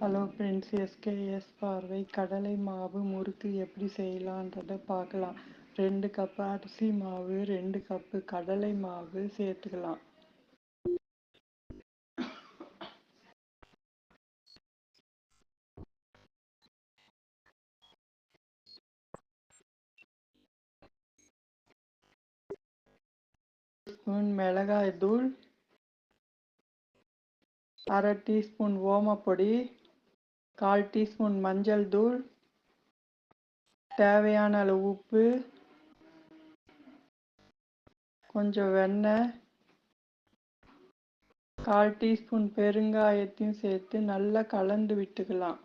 Hello friends SKS பார்வை கடலை மாவு முறுக்கு எப்படி செய்யலான்றதை பார்க்கலாம். ரெண்டு கப்பு அரிசி மாவு ரெண்டு கப்பு கடலை மாவு சேர்த்துக்கலாம். ஸ்பூன் மிளகாய் தூள் அரை டீஸ்பூன் ஓமப்பொடி கால் டீஸ்பூன் மஞ்சள் தூள் தேவையான அளவு உப்பு கொஞ்சம் வெண்ணெய் கால் டீஸ்பூன் பெருங்காயத்தையும் சேர்த்து நல்லா கலந்து விட்டுக்கலாம்.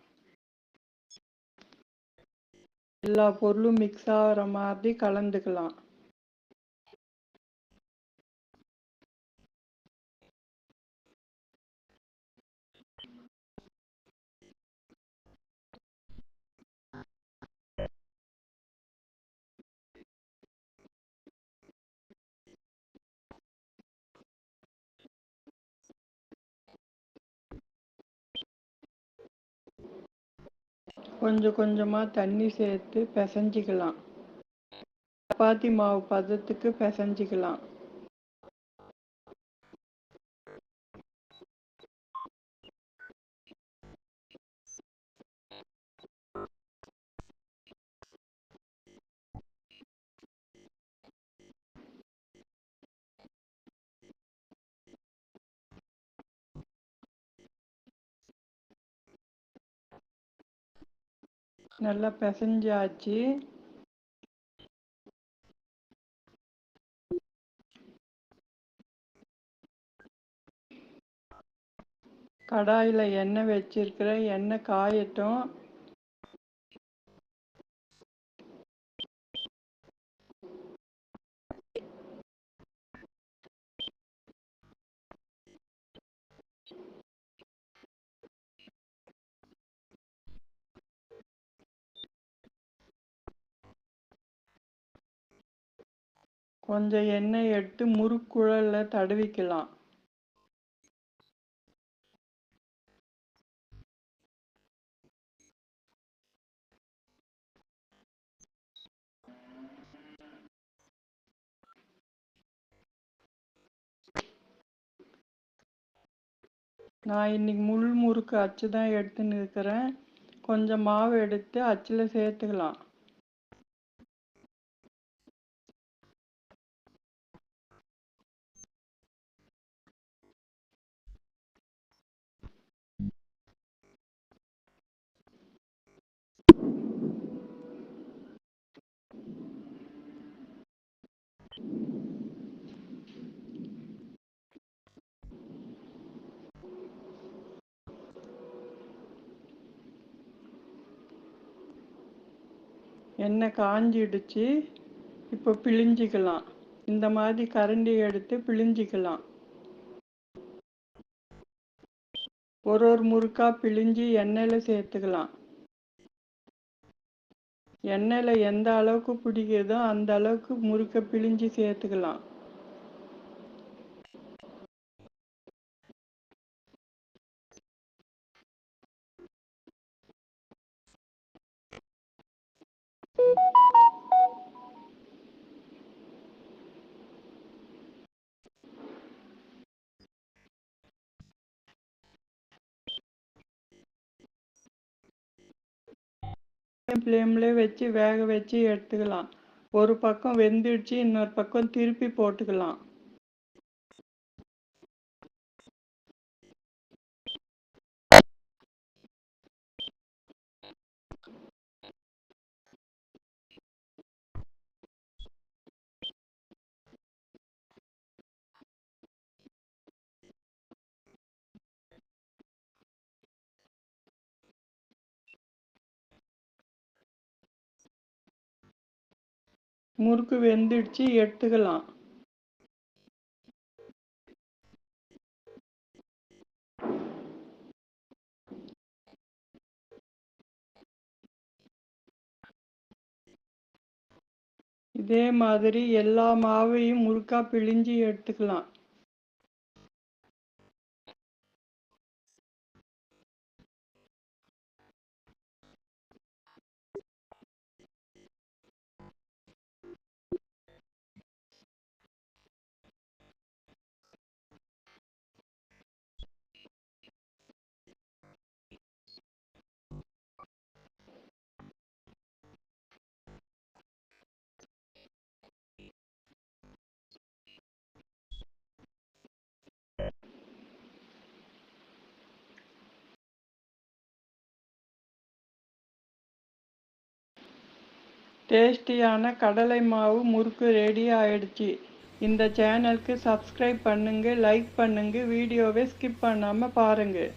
எல்லா பொருளும் மிக்ஸ் ஆகிற மாதிரி கலந்துக்கலாம். கொஞ்சம் கொஞ்சமாக தண்ணி சேர்த்து பிசைஞ்சிக்கலாம். சப்பாத்தி மாவு பதத்துக்கு பிசைஞ்சிக்கலாம். நல்லா பிசைஞ்சாச்சு கடாயில் எண்ணெய் வச்சிருக்கிற எண்ணெய் காயட்டும். கொஞ்சம் எண்ணெய் எடுத்து முறுக்குழலில் தடவிக்கலாம். நான் இன்னைக்கு முள் முறுக்கு அச்சு தான் எடுத்துன்னு இருக்கிறேன். கொஞ்சம் மாவு எடுத்து அச்சில் சேர்த்துக்கலாம். எண்ணெய் காஞ்சிடுச்சு இப்போ பிழிஞ்சிக்கலாம். இந்த மாதிரி கரண்டி எடுத்து பிழிஞ்சிக்கலாம். ஒரு ஒரு முறுக்கா பிழிஞ்சு எண்ணெயில் சேர்த்துக்கலாம். எண்ணெயில் எந்த அளவுக்கு பிடிக்குதோ அந்த அளவுக்கு முறுக்கை பிழிஞ்சு சேர்த்துக்கலாம். ஃப்ளேம்லேயே வச்சு வேக வச்சு எடுத்துக்கலாம். ஒரு பக்கம் வெந்துடுச்சு இன்னொரு பக்கம் திருப்பி போட்டுக்கலாம். முறுக்கு வெந்துடுச்சு எடுத்துக்கலாம். இதே மாதிரி எல்லா மாவையும் முறுக்கா பிழிஞ்சு எடுத்துக்கலாம். டேஸ்டியான கடலை மாவு முறுக்கு ரெடி ஆயிடுச்சு. இந்த சேனலுக்கு சப்ஸ்கிரைப் பண்ணுங்கள் லைக் பண்ணுங்கள் வீடியோவை ஸ்கிப் பண்ணாமல் பாருங்கள்